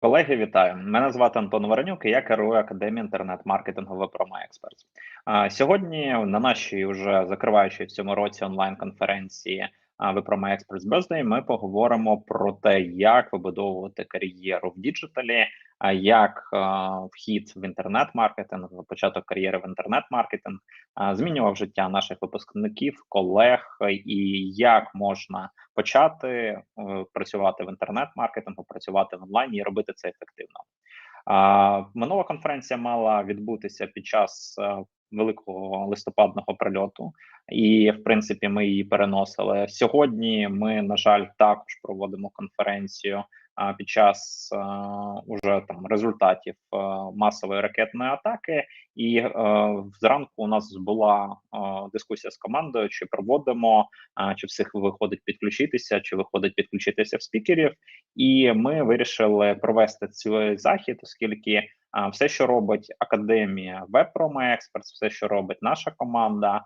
Колеги, вітаю! Мене звати Антон Воронюк, і я керую академією інтернет-маркетингу Випрома Експерт. Сьогодні на нашій вже закриваючій в цьому році онлайн-конференції Випрома Експерт Birthday ми поговоримо про те, як вибудовувати кар'єру в діджиталі, як вхід в інтернет-маркетинг, початок кар'єри в інтернет-маркетинг змінював життя наших випускників, колег, і як можна почати е, працювати в інтернет-маркетингу, працювати в онлайні і робити це ефективно. Минула конференція мала відбутися під час е, великого листопадного прильоту, і в принципі ми її переносили сьогодні. Ми на жаль також проводимо конференцію під час уже там результатів масової ракетної атаки. І зранку у нас була дискусія з командою: чи проводимо, чи всіх виходить підключитися, чи виходить підключитися в спікерів. І ми вирішили провести цей захід, оскільки. Все, що робить академія Вебпрома Експертс, все, що робить наша команда,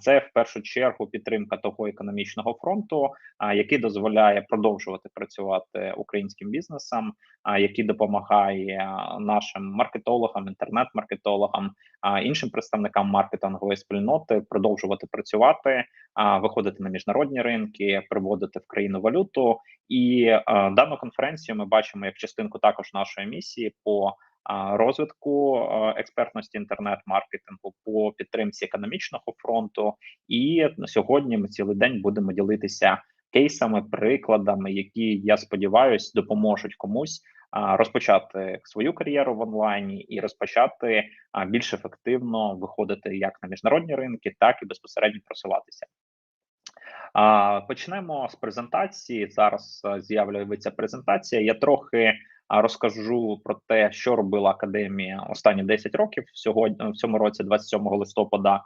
це в першу чергу підтримка того економічного фронту, який дозволяє продовжувати працювати українським бізнесам, який допомагає нашим маркетологам, інтернет-маркетологам, іншим представникам маркетингової спільноти продовжувати працювати, виходити на міжнародні ринки, приводити в країну валюту. І дану конференцію ми бачимо як частинку також нашої місії по розвитку експертності інтернет-маркетингу по підтримці економічного фронту. І на сьогодні ми цілий день будемо ділитися кейсами, прикладами, які я сподіваюся допоможуть комусь. Розпочати свою кар'єру в онлайні і розпочати більш ефективно виходити як на міжнародні ринки, так і безпосередньо просуватися. Почнемо з презентації. Зараз з'являється презентація. Я трохи розкажу про те, що робила академія останні 10 років. Сьогодні в цьому році, 27 листопада,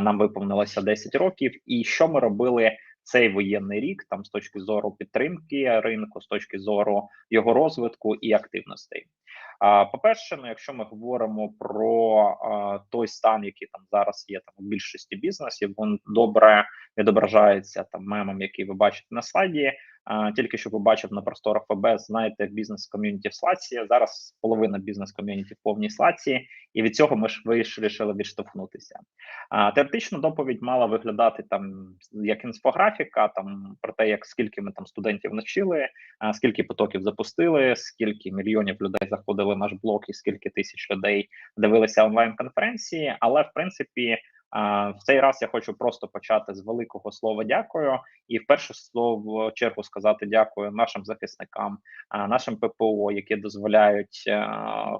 нам виповнилося 10 років, і що ми робили цей воєнний рік, там з точки зору підтримки ринку, з точки зору його розвитку і активностей. А по-перше, ну якщо ми говоримо про а, той стан, який там зараз є там у більшості бізнесів, він добре відображається там мемом, який ви бачите на слайді. Тільки що побачив на просторах ФБ, знаєте, бізнес ком'юніті в слаці. Зараз половина бізнес ком'юніті в повній слаці, і від цього ми ж вирішили відштовхнутися. Теоретично доповідь мала виглядати там як інфографіка, там про те, як скільки ми там студентів навчили, скільки потоків запустили, скільки мільйонів людей заходили в наш блог, і скільки тисяч людей дивилися онлайн-конференції, але в принципі. В цей раз я хочу просто почати з великого слова дякую, і в першу слово чергу сказати дякую нашим захисникам, нашим ППО, які дозволяють,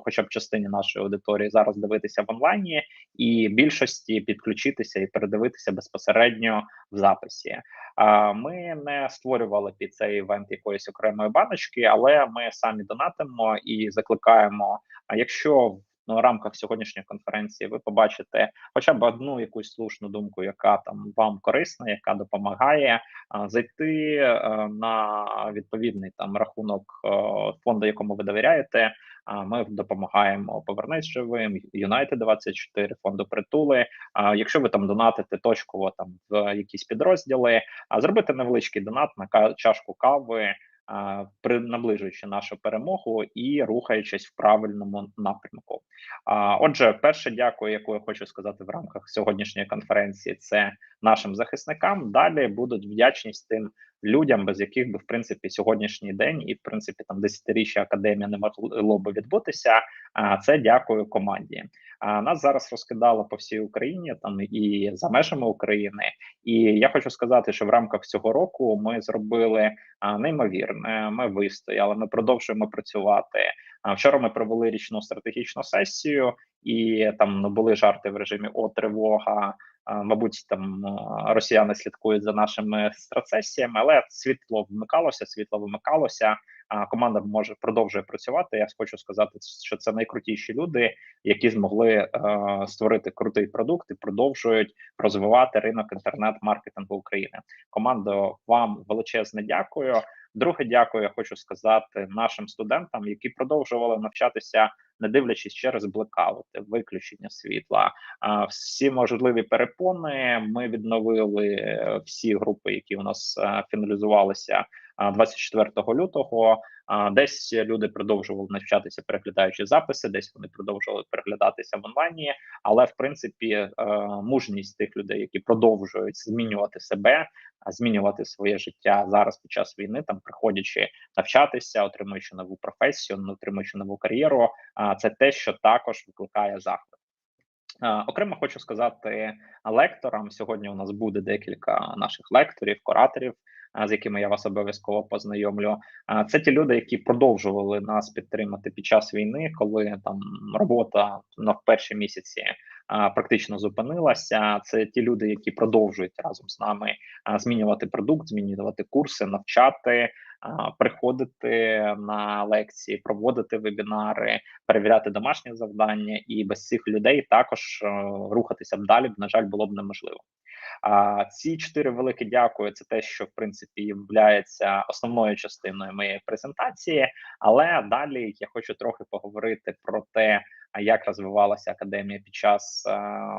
хоча б частині нашої аудиторії, зараз дивитися в онлайні, і більшості підключитися і передивитися безпосередньо в записі. Ми не створювали під цей івент якоїсь окремої баночки, але ми самі донатимо і закликаємо. А якщо в рамках сьогоднішньої конференції ви побачите хоча б одну якусь слушну думку, яка там вам корисна, яка допомагає а, зайти а, е, на відповідний там рахунок а, е, фонду, якому ви довіряєте. А ми допомагаємо повернись живим, Юнайтед 24 фонду притули. А якщо ви там донатите точково там в якісь підрозділи, а зробити невеличкий донат на чашку кави наближуючи нашу перемогу і рухаючись в правильному напрямку. Отже, перше, дякую, яку я хочу сказати в рамках сьогоднішньої конференції, це нашим захисникам. Далі будуть вдячність тим людям, без яких би в принципі сьогоднішній день і в принципі там десятиріччя академія не могло би відбутися. А це дякую команді. А нас зараз розкидало по всій Україні, там і за межами України. І я хочу сказати, що в рамках цього року ми зробили неймовірне. Ми вистояли. Ми продовжуємо працювати. Вчора ми провели річну стратегічну сесію, і там були жарти в режимі о тривога. Мабуть, там росіяни слідкують за нашими страцесіями, але світло вмикалося, світло вимикалося. А команда може продовжує працювати. Я хочу сказати, що це найкрутіші люди, які змогли е, створити крутий продукт і продовжують розвивати ринок інтернет-маркетингу України. Командо, вам величезне дякую. Друге, дякую. Я хочу сказати нашим студентам, які продовжували навчатися, не дивлячись через блекаути, виключення світла. Всі можливі перепони. Ми відновили всі групи, які у нас фіналізувалися 24 лютого. Десь люди продовжували навчатися, переглядаючи записи, десь вони продовжували переглядатися в онлайні. Але в принципі, е, мужність тих людей, які продовжують змінювати себе, змінювати своє життя зараз під час війни, там приходячи навчатися, отримуючи нову професію, отримуючи нову кар'єру. це те, що також викликає захват. Окремо хочу сказати лекторам. Сьогодні у нас буде декілька наших лекторів, кураторів, з якими я вас обов'язково познайомлю. Це ті люди, які продовжували нас підтримати під час війни, коли там робота на перші місяці практично зупинилася. Це ті люди, які продовжують разом з нами змінювати продукт, змінювати курси, навчати. Приходити на лекції, проводити вебінари, перевіряти домашні завдання, і без цих людей також е, рухатися б далі, на жаль, було б неможливо. А ці чотири великі дякую. Це те, що в принципі є основною частиною моєї презентації. Але далі я хочу трохи поговорити про те, як розвивалася академія під час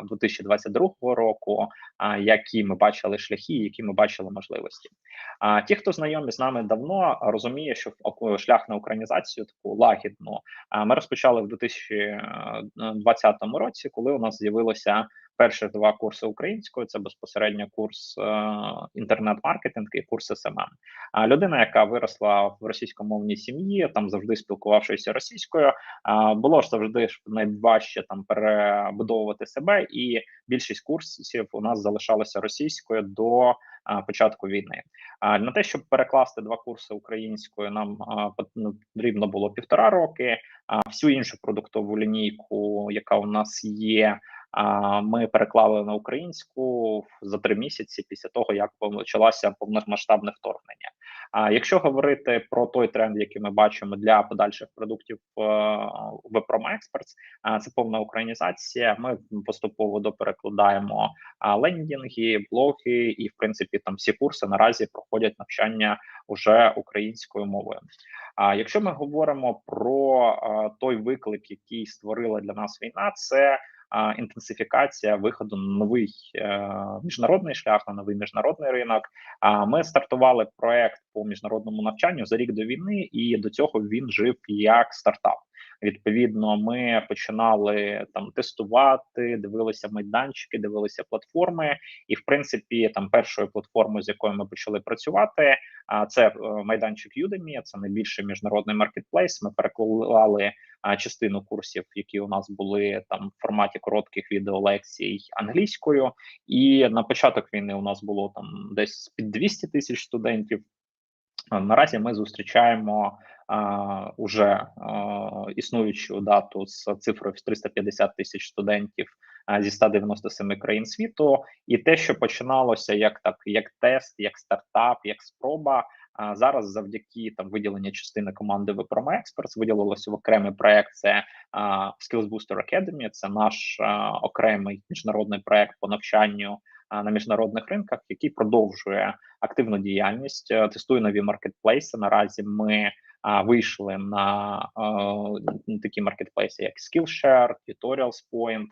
2022 року, які ми бачили шляхи, які ми бачили можливості. А ті, хто знайомі з нами давно, розуміє, що шлях на українізацію таку лагідну ми розпочали в 2020 році, коли у нас з'явилося перші два курси української це безпосередньо курс е, інтернет-маркетинг і курс СММ. А людина, яка виросла в російськомовній сім'ї, там завжди спілкувавшися російською, е, було ж завжди найважче там перебудовувати себе, і більшість курсів у нас залишалося російською до. Е, початку війни а на те, щоб перекласти два курси українською, нам ну, потрібно було півтора роки. А всю іншу продуктову лінійку, яка у нас є, ми переклали на українську за три місяці після того, як почалося повномасштабне вторгнення. А якщо говорити про той тренд, який ми бачимо для подальших продуктів е, Experts, це повна українізація. Ми поступово доперекладаємо лендінги, блоги, і в принципі там всі курси наразі проходять навчання уже українською мовою. А якщо ми говоримо про той виклик, який створила для нас війна, це інтенсифікація виходу на новий е, міжнародний шлях на новий міжнародний ринок. А ми стартували проект по міжнародному навчанню за рік до війни, і до цього він жив як стартап. Відповідно, ми починали там тестувати, дивилися майданчики, дивилися платформи. І, в принципі, там першою платформою, з якою ми почали працювати, а це е, майданчик Udemy, Це найбільший міжнародний маркетплейс. Ми переклали частину курсів, які у нас були там в форматі коротких відеолекцій англійською. І на початок війни у нас було там десь під 200 тисяч студентів. Наразі ми зустрічаємо уже а, існуючу дату з цифрою в 350 тисяч студентів а, зі 197 країн світу, і те, що починалося як так, як тест, як стартап, як спроба. А зараз, завдяки там виділення частини команди Випрома Experts, виділилося в окремий проект. Це а, Skills Booster Academy, Це наш а, окремий міжнародний проект по навчанню на міжнародних ринках, який продовжує активну діяльність, тестує нові маркетплейси. Наразі ми вийшли на такі маркетплейси, як Skillshare, Point.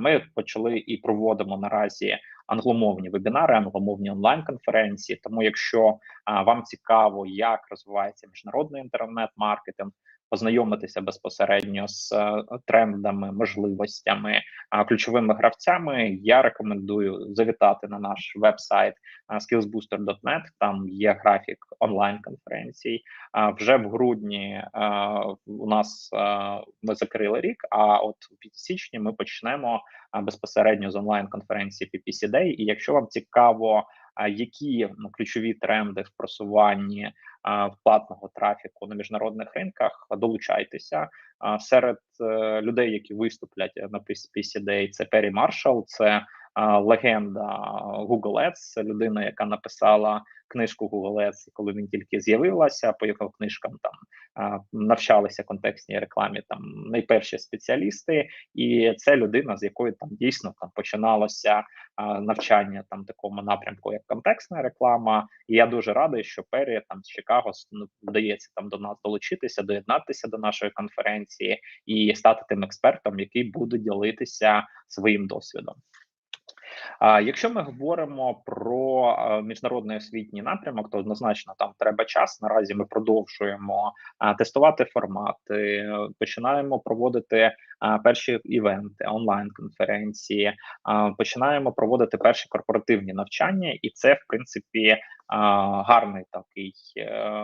Ми почали і проводимо наразі англомовні вебінари, англомовні онлайн-конференції. Тому, якщо вам цікаво, як розвивається міжнародний інтернет-маркетинг, познайомитися безпосередньо з е, трендами, можливостями, ключовими гравцями. Я рекомендую завітати на наш веб-сайт skillsbooster.net, Там є графік онлайн конференцій. Вже в грудні у нас ми закрили рік. А от у січні ми почнемо безпосередньо з онлайн конференції PPC Day. І якщо вам цікаво які ну, ключові тренди в просуванні платного трафіку на міжнародних ринках. Долучайтеся серед е, людей, які виступлять на PCDA, Це Пері Маршал, це легенда Google Ads, людина, яка написала книжку Google Ads, коли він тільки з'явилася. По його книжкам там навчалися контекстній рекламі. Там найперші спеціалісти, і це людина, з якої там дійсно там починалося навчання там такому напрямку, як контекстна реклама. І я дуже радий, що Пері там з Чикаго ну, вдається там до нас долучитися, доєднатися до нашої конференції і стати тим експертом, який буде ділитися своїм досвідом. Якщо ми говоримо про міжнародний освітній напрямок, то однозначно там треба час. Наразі ми продовжуємо тестувати формати, починаємо проводити перші івенти, онлайн-конференції, починаємо проводити перші корпоративні навчання, і це в принципі гарний такий е,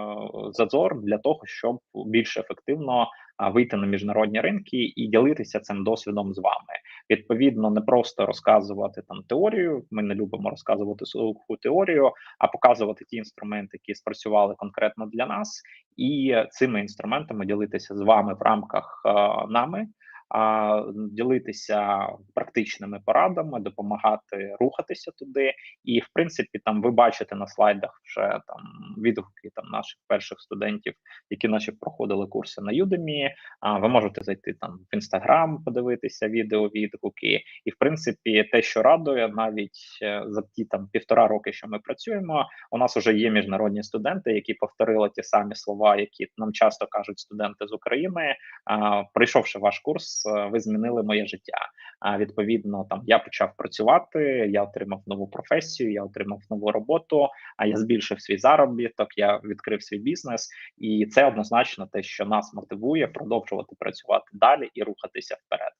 зазор для того, щоб більш ефективно вийти на міжнародні ринки і ділитися цим досвідом з вами. Відповідно, не просто розказувати там теорію. Ми не любимо розказувати суху теорію, а показувати ті інструменти, які спрацювали конкретно для нас, і цими інструментами ділитися з вами в рамках е, нами а ділитися практичними порадами, допомагати рухатися туди. І в принципі, там ви бачите на слайдах вже там відгуки там наших перших студентів, які наші проходили курси на Udemy. А ви можете зайти там в інстаграм, подивитися відео відгуки, і в принципі, те, що радує, навіть е, за ті там півтора роки, що ми працюємо, у нас вже є міжнародні студенти, які повторили ті самі слова, які нам часто кажуть студенти з України. А, Прийшовши ваш курс. Е, ви змінили моє життя. А відповідно, там я почав працювати, я отримав нову професію, я отримав нову роботу. А я збільшив свій заробіток, я відкрив свій бізнес, і це однозначно те, що нас мотивує продовжувати працювати далі і рухатися вперед.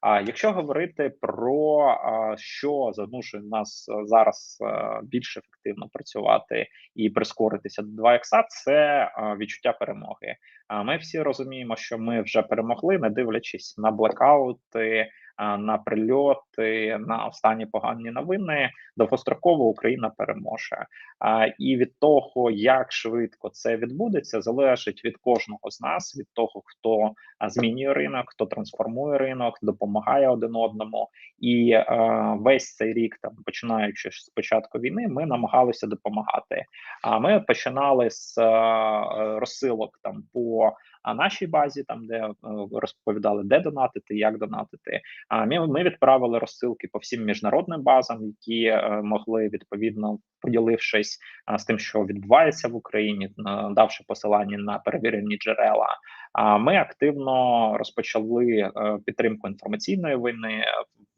А якщо говорити про що змушує нас зараз більш ефективно працювати і прискоритися до 2 ікса, це відчуття перемоги. А ми всі розуміємо, що ми вже перемогли, не дивлячись на блекаути, на прильоти, на останні погані новини. Довгостроково Україна переможе. І від того, як швидко це відбудеться, залежить від кожного з нас, від того, хто змінює ринок, хто трансформує ринок, допомагає один одному. І весь цей рік, там починаючи з початку війни, ми намагалися допомагати. А ми починали з розсилок там по а нашій базі, там де е, розповідали, де донатити, як донатити. А ми, ми відправили розсилки по всім міжнародним базам, які е, могли відповідно поділившись з тим, що відбувається в Україні, давши посилання на перевірені джерела. А ми активно розпочали е, підтримку інформаційної війни,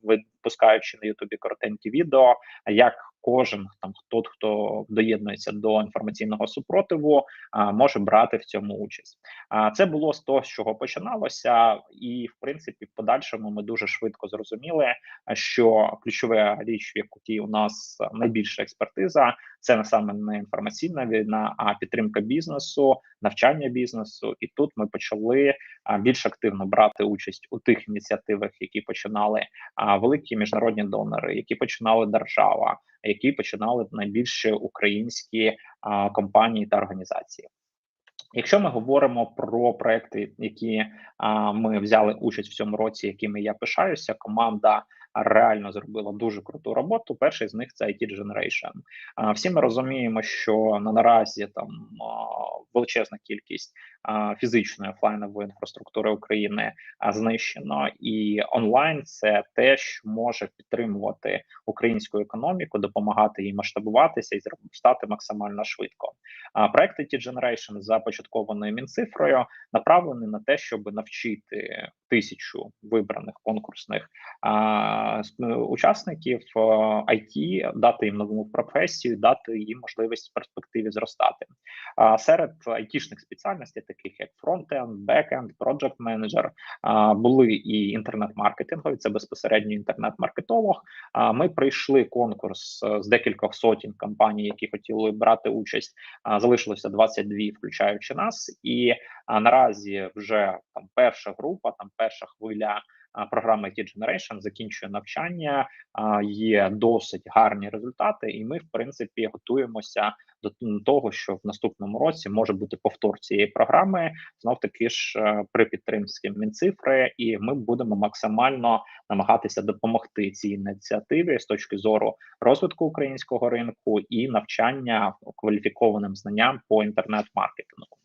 випускаючи на Ютубі коротенькі відео, як кожен там хто хто доєднується до інформаційного супротиву, може брати в цьому участь. А це було з того, з чого починалося, і в принципі, в подальшому ми дуже швидко зрозуміли, що ключова річ, в якій у нас найбільша експертиза, це не саме не інформаційна війна, а підтримка бізнесу, навчання бізнесу. І тут ми почали більш активно брати участь у тих ініціативах, які починали великі міжнародні донори, які починали держава, які починали найбільше українські компанії та організації. Якщо ми говоримо про проекти, які а, ми взяли участь в цьому році, якими я пишаюся, команда реально зробила дуже круту роботу. Перший з них це IT Generation. А, всі ми розуміємо, що на наразі там а, величезна кількість фізичної офлайнової інфраструктури України знищено, і онлайн це те, що може підтримувати українську економіку, допомагати їй масштабуватися і стати максимально швидко. А проект IT Generation, започаткований мінцифрою, направлений на те, щоб навчити тисячу вибраних конкурсних а, учасників IT, дати їм нову професію, дати їм можливість в перспективі зростати. А серед айтішних спеціальностей таких як фронтенд, бекенд, project менеджер, були і інтернет-маркетингові, це безпосередньо інтернет-маркетолог. Ми прийшли конкурс е, з декількох сотень компаній, які хотіли брати участь. Залишилося 22, включаючи нас, і наразі вже там перша група, там перша хвиля програми IT Generation закінчує навчання, є досить гарні результати, і ми, в принципі, готуємося до того, що в наступному році може бути повтор цієї програми, знов таки ж е, при підтримці мінцифри, і ми будемо максимально намагатися допомогти цій ініціативі з точки зору розвитку українського ринку і навчання кваліфікованим знанням по інтернет-маркетингу.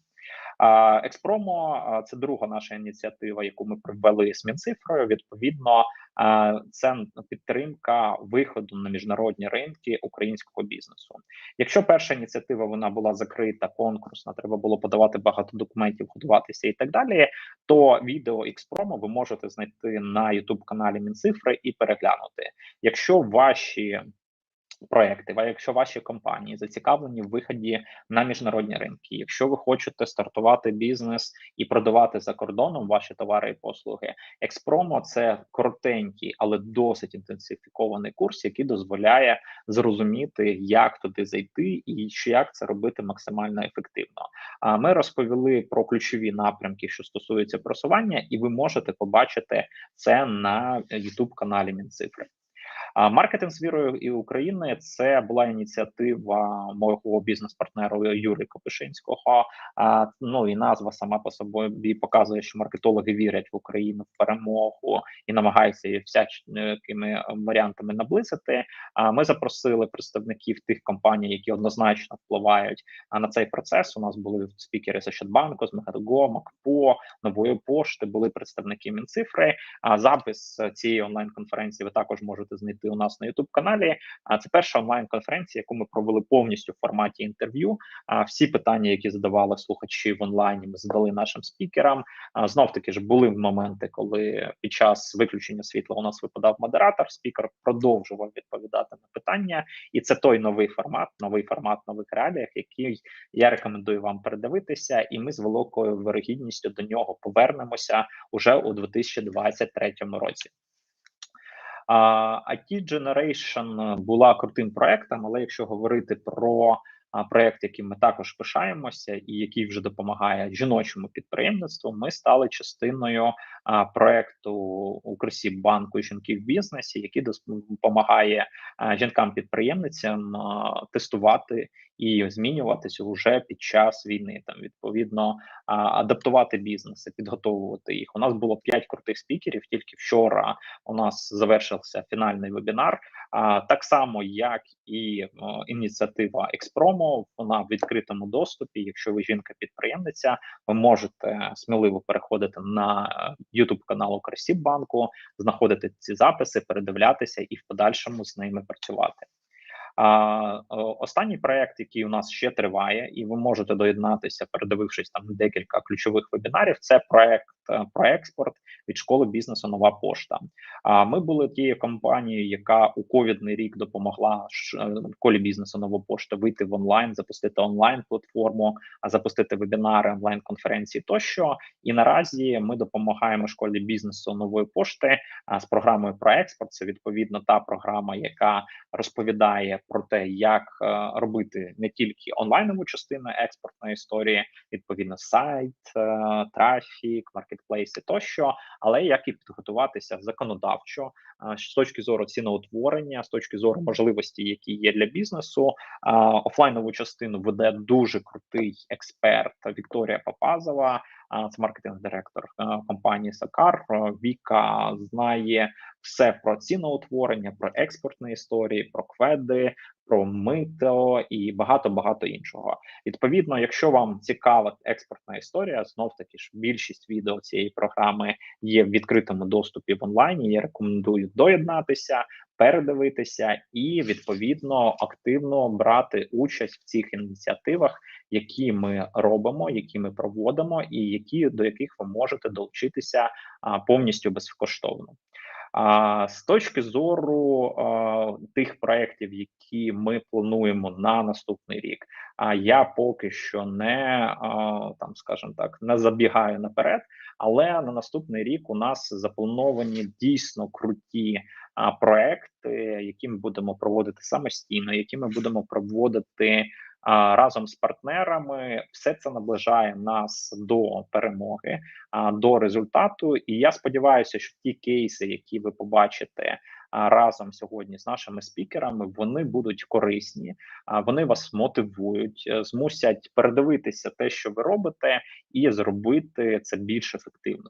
Експромо це друга наша ініціатива, яку ми провели з Мінцифрою. Відповідно, це підтримка виходу на міжнародні ринки українського бізнесу. Якщо перша ініціатива вона була закрита, конкурсна, треба було подавати багато документів, готуватися і так далі. То відео Експромо ви можете знайти на youtube каналі Мінцифри і переглянути. Якщо ваші проекти, а якщо ваші компанії зацікавлені в виході на міжнародні ринки, якщо ви хочете стартувати бізнес і продавати за кордоном ваші товари і послуги, Експромо це коротенький, але досить інтенсифікований курс, який дозволяє зрозуміти, як туди зайти, і як це робити максимально ефективно. А ми розповіли про ключові напрямки, що стосуються просування, і ви можете побачити це на youtube каналі Мінцифри. Маркетинг з вірою і України це була ініціатива мого бізнес-партнера Юрія Копишинського. Ну і назва сама по собі показує, що маркетологи вірять в Україну в перемогу і намагаються її всякими варіантами наблизити. А ми запросили представників тих компаній, які однозначно впливають на цей процес. У нас були спікери з Ощадбанку, з Мегаго, Макпо, нової пошти. Були представники Мінцифри. А запис цієї онлайн конференції ви також можете знайти у нас на youtube каналі. А це перша онлайн-конференція, яку ми провели повністю в форматі інтерв'ю. А всі питання, які задавали слухачі в онлайні, ми задали нашим спікерам. А знов таки ж були моменти, коли під час виключення світла у нас випадав модератор. Спікер продовжував відповідати на питання, і це той новий формат, новий формат нових реаліях, який я рекомендую вам передивитися, і ми з великою вирогідністю до нього повернемося уже у 2023 році. IT Generation була крутим проектом, але якщо говорити про проект, яким ми також пишаємося, і який вже допомагає жіночому підприємництву, ми стали частиною проекту Укрсіб банку жінки в бізнесі, який допомагає жінкам-підприємницям тестувати і змінюватися вже під час війни. Там відповідно адаптувати бізнеси, підготовувати їх. У нас було п'ять крутих спікерів. Тільки вчора у нас завершився фінальний вебінар. Так само, як і ініціатива Експромо, вона в відкритому доступі. Якщо ви жінка-підприємниця, ви можете сміливо переходити на youtube канал Укрсіббанку, знаходити ці записи, передивлятися і в подальшому з ними працювати. Останній проект, який у нас ще триває, і ви можете доєднатися, передивившись там декілька ключових вебінарів. Це проект е, про експорт від школи бізнесу. Нова пошта. А ми були тією компанією, яка у ковідний рік допомогла школі бізнесу нова пошта вийти в онлайн, запустити онлайн платформу, запустити вебінари, онлайн конференції тощо. І наразі ми допомагаємо школі бізнесу нової пошти з програмою про експорт. Це відповідно та програма, яка розповідає про те, як е, робити не тільки онлайнову частину експортної історії, відповідно сайт, е, трафік, маркетплейси тощо, але як і підготуватися законодавчо е, з точки зору ціноутворення, з точки зору можливості, які є для бізнесу. Офлайнову частину веде дуже крутий експерт Вікторія Папазова. Це маркетинг-директор компанії Сакар. Віка знає все про ціноутворення, про експортні історії, про кведи, про мито і багато багато іншого. Відповідно, якщо вам цікава експортна історія, знов таки ж більшість відео цієї програми є в відкритому доступі в онлайні. Я рекомендую доєднатися, передивитися і відповідно активно брати участь в цих ініціативах, які ми робимо, які ми проводимо, і які до яких ви можете долучитися а, повністю безкоштовно. А з точки зору а, тих проєктів, які ми плануємо на наступний рік, а я поки що не а, там, скажімо так, не забігаю наперед. Але на наступний рік у нас заплановані дійсно круті а, проекти, які ми будемо проводити самостійно, які ми будемо проводити разом з партнерами. Все це наближає нас до перемоги, до результату. І я сподіваюся, що ті кейси, які ви побачите разом сьогодні з нашими спікерами, вони будуть корисні, вони вас мотивують, е, змусять передивитися те, що ви робите, і зробити це більш ефективно.